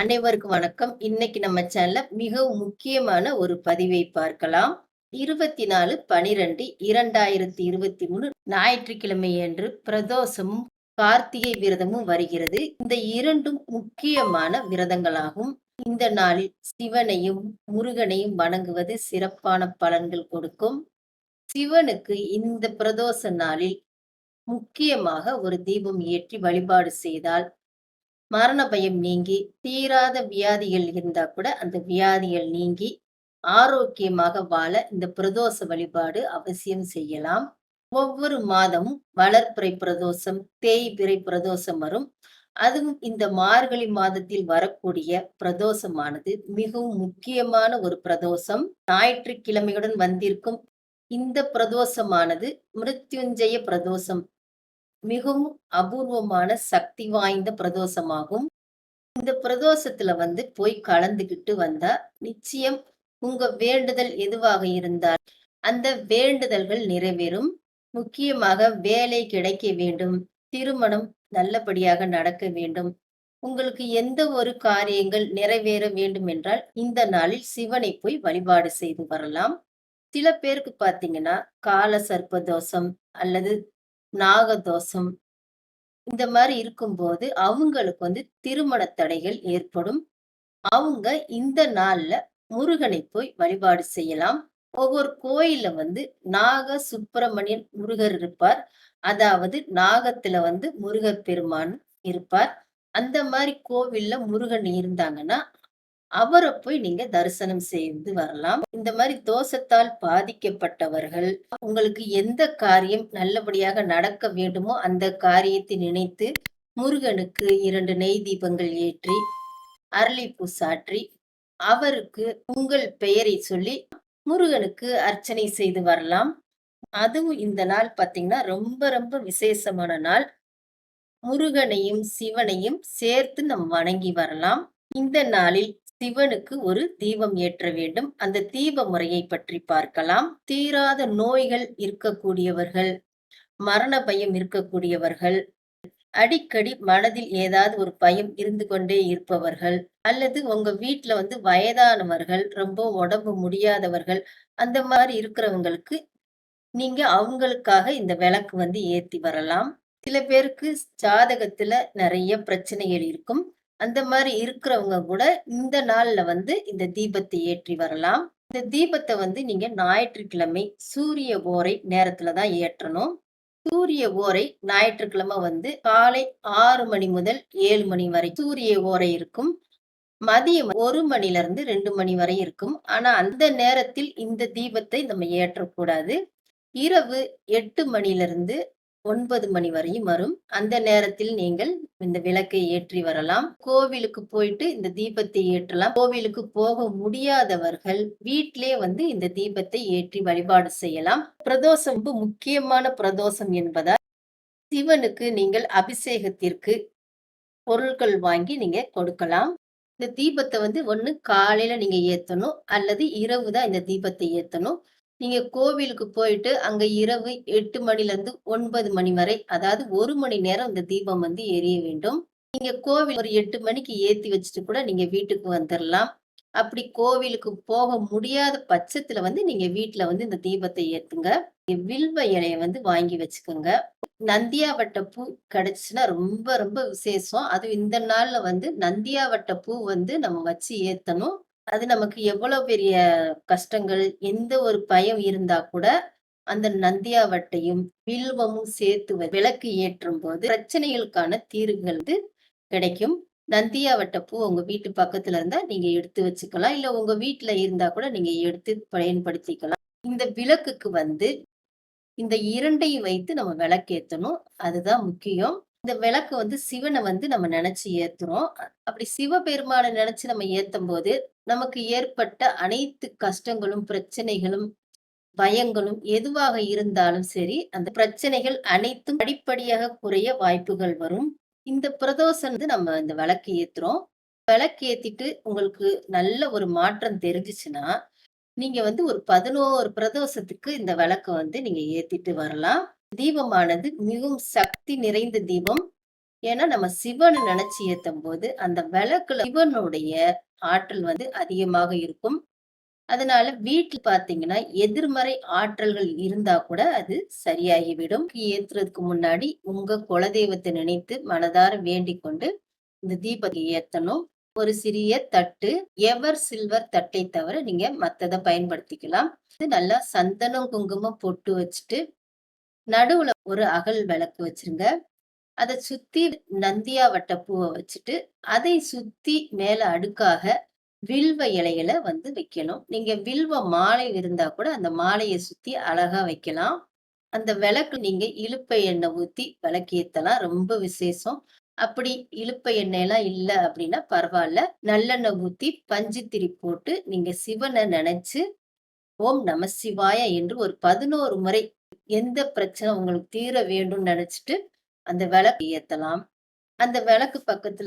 அனைவருக்கும் வணக்கம். இன்னைக்கு நம்ம சேனல்ல மிகவும் முக்கியமான ஒரு பதிவை பார்க்கலாம். 24/12/2023 ஞாயிற்றுக்கிழமை அன்று பிரதோஷமும், கார்த்திகை விரதமும் வருகிறது. இந்த இரண்டும் முக்கியமான விரதங்களாகும். இந்த நாளில் சிவனையும், முருகனையும் வணங்குவது சிறப்பான பலன்கள் கொடுக்கும். சிவனுக்கு இந்த பிரதோஷ நாளில் முக்கியமாக ஒரு தீபம் ஏற்றி வழிபாடு செய்தால் மரண பயம் நீங்கி தீராத வியாதிகள் இருந்தா கூட அந்த வியாதிகள் நீங்கி ஆரோக்கியமாக வாழ இந்த பிரதோஷ வழிபாடு அவசியம் செய்யலாம். ஒவ்வொரு மாதமும் வளர்ப்பிறை பிரதோஷம் தேய்பிறை பிரதோஷம் வரும். அதுவும் இந்த மார்கழி மாதத்தில் வரக்கூடிய பிரதோஷமானது மிகவும் முக்கியமான ஒரு பிரதோஷம். ஞாயிற்றுக்கிழமையுடன் வந்திருக்கும் இந்த பிரதோஷமானது மிருத்யுஞ்சய பிரதோஷம். மிகவும் அபூர்வமான சக்தி வாய்ந்த பிரதோஷமாகும். இந்த பிரதோஷத்துல வந்து போய் கலந்துகிட்டு வந்தா நிச்சயம் உங்க வேண்டுதல் எதுவாக இருந்தால் அந்த வேண்டுதல்கள் நிறைவேறும். முக்கியமாக வேலை கிடைக்க வேண்டும். திருமணம் நல்லபடியாக நடக்க வேண்டும். உங்களுக்கு எந்த ஒரு காரியங்கள் நிறைவேற வேண்டும் என்றால் இந்த நாளில் சிவனை போய் வழிபாடு செய்து வரலாம். சில பேருக்கு பாத்தீங்கன்னா கால சர்ப்ப தோஷம் அல்லது நாகதோஷம் இந்த மாதிரி இருக்கும்போது அவங்களுக்கு வந்து திருமண தடைகள் ஏற்படும். அவங்க இந்த நாள்ல முருகனை போய் வழிபாடு செய்யலாம். ஒவ்வொரு கோயில்ல வந்து நாக சுப்பிரமணியன் முருகர் இருப்பார். அதாவது நாகத்துல வந்து முருகர் பெருமான் இருப்பார். அந்த மாதிரி கோவில்ல முருகன் இருந்தாங்கன்னா அவரை போய் நீங்க தரிசனம் செய்து வரலாம். இந்த மாதிரி தோஷத்தால் பாதிக்கப்பட்டவர்கள் உங்களுக்கு எந்த காரியம் நல்லபடியாக நடக்க வேண்டுமோ அந்த காரியத்தை நினைத்து முருகனுக்கு இரண்டு நெய் தீபங்கள் ஏற்றி அரளிப்பூ சாற்றி அவருக்கு உங்கள் பெயரை சொல்லி முருகனுக்கு அர்ச்சனை செய்து வரலாம். அதுவும் இந்த நாள் பார்த்தீங்கன்னா ரொம்ப ரொம்ப விசேஷமான நாள். முருகனையும் சிவனையும் சேர்த்து நம் வணங்கி வரலாம். இந்த நாளில் சிவனுக்கு ஒரு தீபம் ஏற்ற வேண்டும். அந்த தீப முறையை பற்றி பார்க்கலாம். தீராத நோய்கள் இருக்கக்கூடியவர்கள் மரண பயம் இருக்கக்கூடியவர்கள் அடிக்கடி மனதில் ஏதாவது ஒரு பயம் இருந்து கொண்டே இருப்பவர்கள் அல்லது உங்க வீட்டுல வந்து வயதானவர்கள் ரொம்ப உடம்பு முடியாதவர்கள் அந்த மாதிரி இருக்கிறவங்களுக்கு நீங்க அவங்களுக்காக இந்த விளக்கு வந்து ஏத்தி வரலாம். சில பேருக்கு ஜாதகத்துல நிறைய பிரச்சனைகள் இருக்கும். அந்த மாதிரி இருக்கிறவங்க கூட இந்த நாள்ல வந்து இந்த தீபத்தை ஏற்றி வரலாம். இந்த தீபத்தை வந்து நீங்க ஞாயிற்றுக்கிழமை சூரிய ஓரை நேரத்துல தான் ஏற்றணும். சூரிய ஓரை ஞாயிற்றுக்கிழமை வந்து காலை ஆறு மணி முதல் ஏழு மணி வரை சூரிய ஓரை இருக்கும். மதியம் ஒரு மணில இருந்து ரெண்டு மணி வரை இருக்கும். ஆனா அந்த நேரத்தில் இந்த தீபத்தை நம்ம ஏற்றக்கூடாது. இரவு எட்டு மணில இருந்து ஒன்பது மணி வரையும் வரும். அந்த நேரத்தில் நீங்கள் இந்த விளக்கை ஏற்றி வரலாம். கோவிலுக்கு போயிட்டு இந்த தீபத்தை ஏற்றலாம். கோவிலுக்கு போக முடியாதவர்கள் வீட்டிலே வந்து இந்த தீபத்தை ஏற்றி வழிபாடு செய்யலாம். பிரதோஷம் முக்கியமான பிரதோஷம் என்பதால் சிவனுக்கு நீங்கள் அபிஷேகத்திற்கு பொருட்கள் வாங்கி நீங்க கொடுக்கலாம். இந்த தீபத்தை வந்து ஒன்று காலையில நீங்க ஏத்தணும். அல்லது இரவு தான் இந்த தீபத்தை ஏத்தணும். நீங்க கோவிலுக்கு போயிட்டு அங்க இரவு எட்டு மணில இருந்து ஒன்பது மணி வரை அதாவது ஒரு மணி நேரம் இந்த தீபம் வந்து எரிய வேண்டும். நீங்க கோவில் ஒரு எட்டு மணிக்கு ஏத்தி வச்சுட்டு கூட நீங்க வீட்டுக்கு வந்துடலாம் அப்படி கோவிலுக்கு போக முடியாத பட்சத்துல வந்து நீங்க வீட்டுல வந்து இந்த தீபத்தை ஏத்துங்க. வில்வ இலைய வந்து வாங்கி வச்சுக்கோங்க. நந்தியாவட்ட பூ கிடைச்சுன்னா ரொம்ப ரொம்ப விசேஷம். அது இந்த நாள்ல வந்து நந்தியாவட்ட பூ வந்து நம்ம வச்சு ஏத்தணும். அது நமக்கு எவ்வளவு பெரிய கஷ்டங்கள், எந்த ஒரு பயம் இருந்தா கூட, அந்த நந்தியாவட்டையும், வில்வமும் சேர்த்து விளக்கு ஏற்றும் போது பிரச்சனைகளுக்கான தீர்வுகள் வந்து கிடைக்கும். நந்தியாவட்ட பூ உங்க வீட்டு பக்கத்துல இருந்தா நீங்க எடுத்து வச்சுக்கலாம். இல்ல உங்க வீட்டுல இருந்தா கூட நீங்க எடுத்து பயன்படுத்திக்கலாம். இந்த விளக்குக்கு வந்து இந்த இரண்டையும் வைத்து நம்ம விளக்கேற்றணும் அதுதான் முக்கியம். இந்த விளக்கு வந்து சிவனை வந்து நம்ம நினைச்சு ஏத்துறோம். அப்படி சிவபெருமானை நினைச்சு நம்ம ஏத்தும் போது நமக்கு ஏற்பட்ட அனைத்து கஷ்டங்களும், பிரச்சனைகளும், பயங்களும் எதுவாக இருந்தாலும் சரி, அந்த பிரச்சனைகள் அனைத்தும் படிப்படியாக குறைய வாய்ப்புகள் வரும். இந்த பிரதோஷம் வந்து நம்ம இந்த விளக்கு ஏத்துறோம். விளக்கு ஏத்திட்டு உங்களுக்கு நல்ல ஒரு மாற்றம் தெரிஞ்சிச்சுன்னா நீங்க வந்து ஒரு பதினோரு பிரதோஷத்துக்கு இந்த விளக்கு வந்து நீங்க ஏத்திட்டு வரலாம். தீபமானது மிகவும் சக்தி நிறைந்த தீபம். ஏன்னா நம்ம சிவனை நினைச்சு ஏத்தும் போது அந்த விளக்குல சிவனுடைய ஆற்றல் வந்து அதிகமாக இருக்கும். அதனால வீட்டில் பாத்தீங்கன்னா எதிர்மறை ஆற்றல்கள் இருந்தா கூட அது சரியாகிவிடும். ஏத்துறதுக்கு முன்னாடி உங்க குலதெய்வத்தை நினைத்து மனதார வேண்டிக் கொண்டு இந்த தீபத்தை ஏத்தணும். ஒரு சிறிய தட்டு எவர் சில்வர் தட்டை தவிர நீங்க மத்ததை பயன்படுத்திக்கலாம். இது நல்லா சந்தனம் குங்குமம் பொட்டு வச்சுட்டு நடுவுல ஒரு அகல் விளக்கு வச்சிருங்க. அதை சுத்தி நந்தியா வட்ட பூவை வச்சுட்டு அதை சுத்தி மேல அடுக்காக வில்வ இலைகளை வந்து வைக்கணும். நீங்க வில்வ மாலை இருந்தா கூட அந்த மாலையை சுத்தி அழகா வைக்கலாம். அந்த விளக்கு நீங்க இழுப்ப எண்ணெய் ஊத்தி விளக்கேத்தலாம் ரொம்ப விசேஷம். அப்படி இழுப்ப எண்ணெய் எல்லாம் அப்படின்னா பரவாயில்ல. நல்லெண்ணெய் ஊத்தி பஞ்சுத்திரி போட்டு நீங்க சிவனை நினைச்சு ஓம் நம சிவாய என்று ஒரு பதினோரு முறை எந்த பிரச்சனை உங்களுக்கு தீர வேண்டும்னு நினைச்சிட்டு அந்த விளக்கு ஏத்தலாம். அந்த விளக்கு பக்கத்துல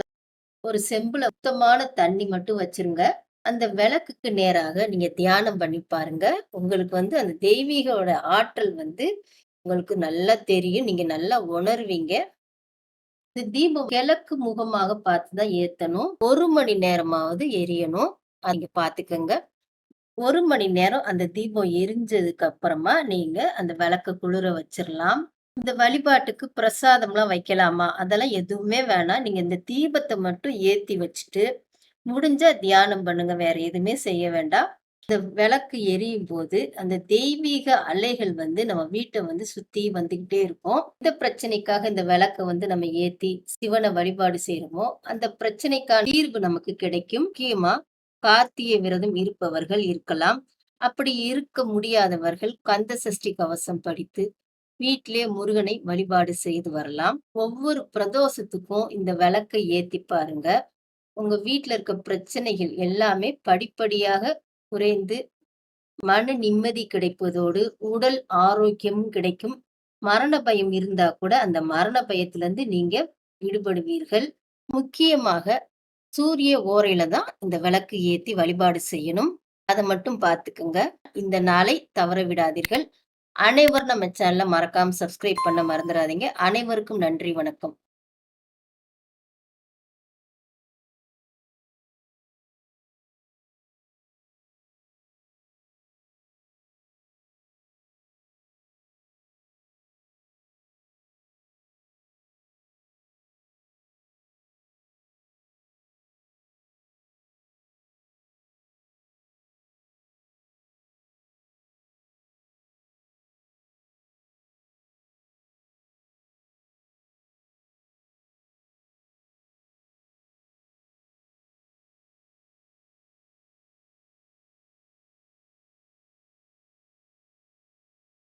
ஒரு செம்புல சுத்தமான தண்ணி மட்டும் வச்சிருங்க. அந்த விளக்குக்கு நேராக நீங்க தியானம் பண்ணி பாருங்க. உங்களுக்கு வந்து அந்த தெய்வீகோட ஆற்றல் வந்து உங்களுக்கு நல்லா தெரியும். நீங்க நல்லா உணர்வீங்க. இந்த தீபம் கிழக்கு முகமாக பார்த்துதான் ஏத்தணும். ஒரு மணி நேரமாவது எரியணும். அங்க பாத்துக்கங்க ஒரு மணி நேரம் அந்த தீபம் எரிஞ்சதுக்கு அப்புறமா நீங்க அந்த விளக்க குளிர வச்சிடலாம் இந்த வழிபாட்டுக்கு பிரசாதம்லாம் வைக்கலாமா? அதெல்லாம் எதுவுமே வேணாம். நீங்க இந்த தீபத்தை மட்டும் ஏத்தி வச்சுட்டு முடிஞ்சா தியானம் பண்ணுங்க. வேற எதுவுமே செய்ய வேண்டாம். இந்த விளக்கு எரியும் போது அந்த தெய்வீக அலைகள் வந்து நம்ம வீட்டை வந்து சுத்தி வந்துகிட்டே இருக்கும். இந்த பிரச்சனைக்காக இந்த விளக்கை வந்து நம்ம ஏத்தி சிவனை வழிபாடு செய்யறோமோ அந்த பிரச்சனைக்கான தீர்வு நமக்கு கிடைக்கும். முக்கியமா கார்த்திகை விரதம் இருப்பவர்கள் இருக்கலாம். அப்படி இருக்க முடியாதவர்கள் கந்த சஷ்டி கவசம் படித்து வீட்டிலே முருகனை வழிபாடு செய்து வரலாம். ஒவ்வொரு பிரதோஷத்துக்கும் இந்த விளக்கை ஏத்தி பாருங்க. உங்க வீட்டுல இருக்க பிரச்சனைகள் எல்லாமே படிப்படியாக குறைந்து மன நிம்மதி கிடைப்பதோடு உடல் ஆரோக்கியமும் கிடைக்கும். மரண பயம் இருந்தா கூட அந்த மரண பயத்துல இருந்து நீங்க விடுபடுவீர்கள். முக்கியமாக சூரிய ஓரையில தான் இந்த விளக்கு ஏத்தி வழிபாடு செய்யணும். அதை மட்டும் பார்த்துக்குங்க இந்த நாளை தவற விடாதீர்கள். அனைவரும் நம்ம சேனலை மறக்காம சப்ஸ்கிரைப் பண்ண மறந்துடாதீங்க. அனைவருக்கும் நன்றி வணக்கம்.